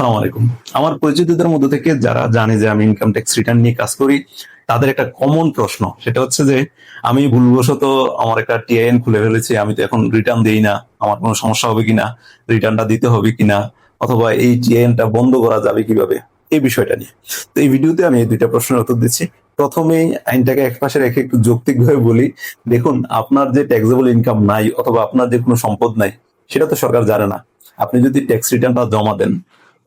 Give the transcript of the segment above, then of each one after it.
আসসালামু আলাইকুম। আমার পরিচিতদের মধ্যে থেকে যারা জানে যে আমি ইনকাম ট্যাক্স রিটার্ন নিয়ে কাজ করি, তাদের একটা কমন প্রশ্ন। সেটা হচ্ছে যে, আমি ভুলবশত আমার একটা টিআইএন খুলে ফেলেছি, আমি তো এখন রিটার্ন দেই না, আমার কোনো সমস্যা হবে কিনা রিটার্নটা দিতে হবে কিনা, অথবা এই টিআইএনটা বন্ধ করা যাবে কীভাবে? এই বিষয়টা নিয়ে। তো এই ভিডিওতে আমি এই দুইটা প্রশ্নের উত্তর দিচ্ছি। প্রথমেই আইনটাকে এক পাশে রেখে একটু যৌক্তিকভাবে বলি, দেখুন, আপনার যে ট্যাক্সেবল ইনকাম নাই, অথবা আপনার যে কোনো সম্পদ নাই, সেটা তো সরকার জানে না। আপনি যদি ট্যাক্স রিটার্নটা জমা দেন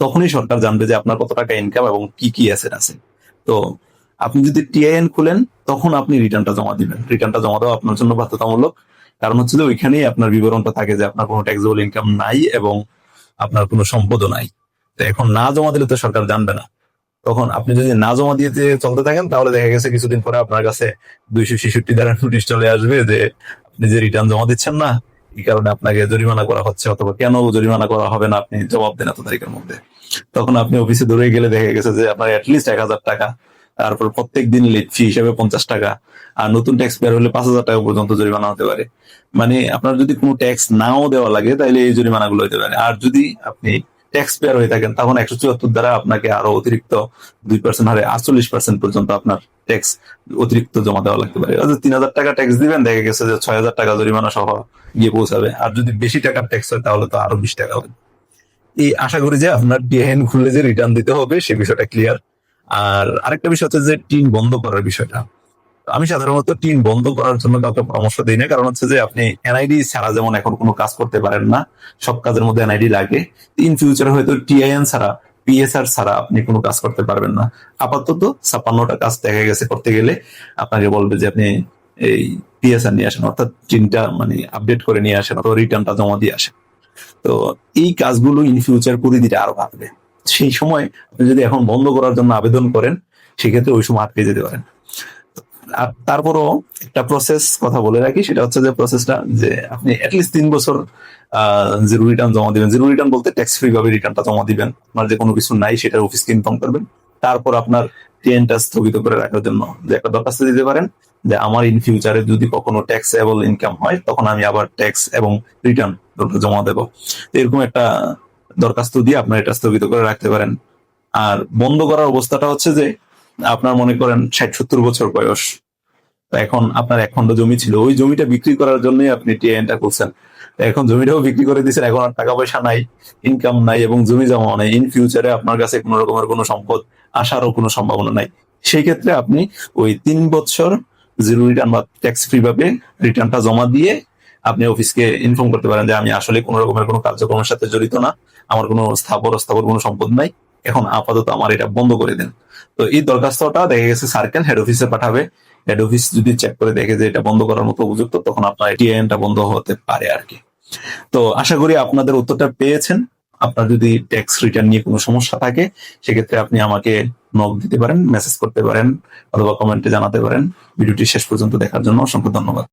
তখনই সরকার জানবে যে আপনার কত টাকা ইনকাম এবং কি কি অ্যাসেট আছে। তো আপনি যদি টিআইএন খুলেন, তখন আপনি রিটার্নটা জমা দিবেন। রিটার্নটা জমা দেওয়া আপনার জন্য বাধ্যতামূলক। কারণ হচ্ছে যে ওইখানেই আপনার বিবরণটা থাকে যে আপনার কোনো ট্যাক্সেবল ইনকাম নাই এবং আপনার কোনো সম্পদও নাই। তো এখন না জমা দিলে তো সরকার জানবে না। তখন আপনি যদি না জমা দিয়ে চলতে থাকেন, তাহলে দেখা গেছে কিছুদিন পরে আপনার কাছে দুইশো ছেষট্টি দ্বারা নোটিশ চলে আসবে যে আপনি যে রিটার্ন জমা দিচ্ছেন না এই কারণে আপনাকে জরিমানা করা হচ্ছে অথবা কেন জরিমানা করা হবে না আপনি জবাব দেন এত তারিখের মধ্যে। তখন আপনি অফিসে দৌড়ে গেলে দেখা গেছে যে আপনার অ্যাটলিস্ট এক হাজার টাকা, তারপর প্রত্যেক দিন লেট ফি হিসেবে পঞ্চাশ টাকা, আর নতুন ট্যাক্স পেয়ার হলে পাঁচ হাজার টাকা পর্যন্ত জরিমানা হতে পারে। মানে আপনার যদি কোনো ট্যাক্স নাও দেওয়া লাগে তাহলে এই জরিমানাগুলো হতে পারে। আর যদি আপনি ট্যাক্স পেয়ার হয়ে থাকেন, তখন একশো চুয়াত্তর দ্বারা আপনাকে আরও অতিরিক্ত দুই পার্সেন্ট হারে আটচল্লিশ পার্সেন্ট পর্যন্ত আপনার ট্যাক্স অতিরিক্ত জমা দেওয়া লাগতে পারে। তিন হাজার টাকা ট্যাক্স দিবেন, দেখা গেছে যে ছয় হাজার টাকা জরিমানা সহ গিয়ে পৌঁছাবে। আর যদি বেশি টাকার ট্যাক্স হয়, তাহলে তো আরও বিশ টাকা হবে। এই আশা করি যে আপনার ডিএন খুললে যে রিটার্ন দিতে হবে, সে বিষয়টা ক্লিয়ার আর আরেকটা বিষয় হচ্ছে যে টিন বন্ধ করার বিষয়টা। আমি সাধারণত টিম বন্ধ করার জন্য কাউকে পরামর্শ দিই না। কারণ হচ্ছে যে আপনি এনআইডি ছাড়া যেমন এখন কোনো কাজ করতে পারেন না, সব কাজের মধ্যে এনআইডি লাগে। ইন ফিউচারে হয়তো টিআইএন ছাড়া পিএসআর ছাড়া আপনি কোনো কাজ করতে পারবেন না। আপাতত ছাপ্পান্নটা কাজ দেখা গেছে করতে গেলে আপনাকে বলবে যে আপনি এই পিএসআর নিয়ে আসেন, অর্থাৎ টিমটা মানে আপডেট করে নিয়ে আসেন অথবা রিটার্নটা জমা দিয়ে আসেন। তো এই কাজগুলো ইন ফিউচার পরিধিটা আরও বাড়বে। সেই সময় আপনি যদি এখন বন্ধ করার জন্য আবেদন করেন, সেক্ষেত্রে ওই সময় আটকে যেতে পারেন। আর তারপরও একটা প্রসেস কথা বলে রাখি, সেটা হচ্ছে যে প্রসেসটা যে আপনি অ্যাটলিস্ট তিন বছর জিরো রিটার্ন জমা দিবেন। জিরো রিটার্ন বলতে ট্যাক্স ফ্রি ভাবে রিটার্নটা জমা দিবেন। আপনার যে কোনো কিছু নাই, সেটার অফিসকে ইনফর্ম করবেন। তারপর আপনার টিএনটা স্থগিত করে রাখার জন্য যে একটা দরখাস্ত দিতে পারেন যে আমার ইন ফিউচারে যদি কখনো ট্যাক্স ট্যাক্সেবল ইনকাম হয়, তখন আমি আবার ট্যাক্স এবং রিটার্ন জমা দেব। এরকম একটা দরখাস্ত দিয়ে আপনার এটা স্থগিত করে রাখতে পারেন। আর বন্ধ করার অবস্থাটা হচ্ছে যে আপনার মনে করেন ষাট সত্তর বছর বয়স। এখন আপনার এক খন্ড জমি ছিল, ওই জমিটা বিক্রি করার জন্যই আপনি টিএনটা করছেন। এখন জমিটাও বিক্রি করে দিচ্ছেন এখন আর টাকা পয়সা নাই ইনকাম নাই এবং জমি জমা নাই। ইন ফিউচারে আপনার কাছে কোনো রকমের কোনো সম্পদ আসারও কোনো সম্ভাবনা নাই। সেই ক্ষেত্রে আপনি ওই তিন বছর জিরো রিটার্ন বা ট্যাক্স ফ্রি ভাবে রিটার্নটা জমা দিয়ে আপনি অফিসকে ইনফর্ম করতে পারেন যে আমি আসলে কোনো রকমের কোনো কার্যক্রমের সাথে জড়িত না, আমার কোনো স্থাবর অস্থাবর কোনো সম্পদ নাই, এখন আপাতত আমার এটা বন্ধ করে দেন। তো এই দরখাস্তটা দেখা গেছে সার্কেল হেড অফিসে পাঠাবে। হেড অফিস যদি চেক করে দেখে যে এটা বন্ধ করার মতো উপযুক্ত তখন আপনার টিএনটা বন্ধ হতে পারে আর কি। তো আশা করি আপনাদের উত্তরটা পেয়েছেন। আপনার যদি ট্যাক্স রিটার্ন নিয়ে কোনো সমস্যা থাকে, সেক্ষেত্রে আপনি আমাকে নক দিতে পারেন মেসেজ করতে পারেন, অথবা কমেন্টে জানাতে পারেন। ভিডিওটি শেষ পর্যন্ত দেখার জন্য অসংখ্য ধন্যবাদ।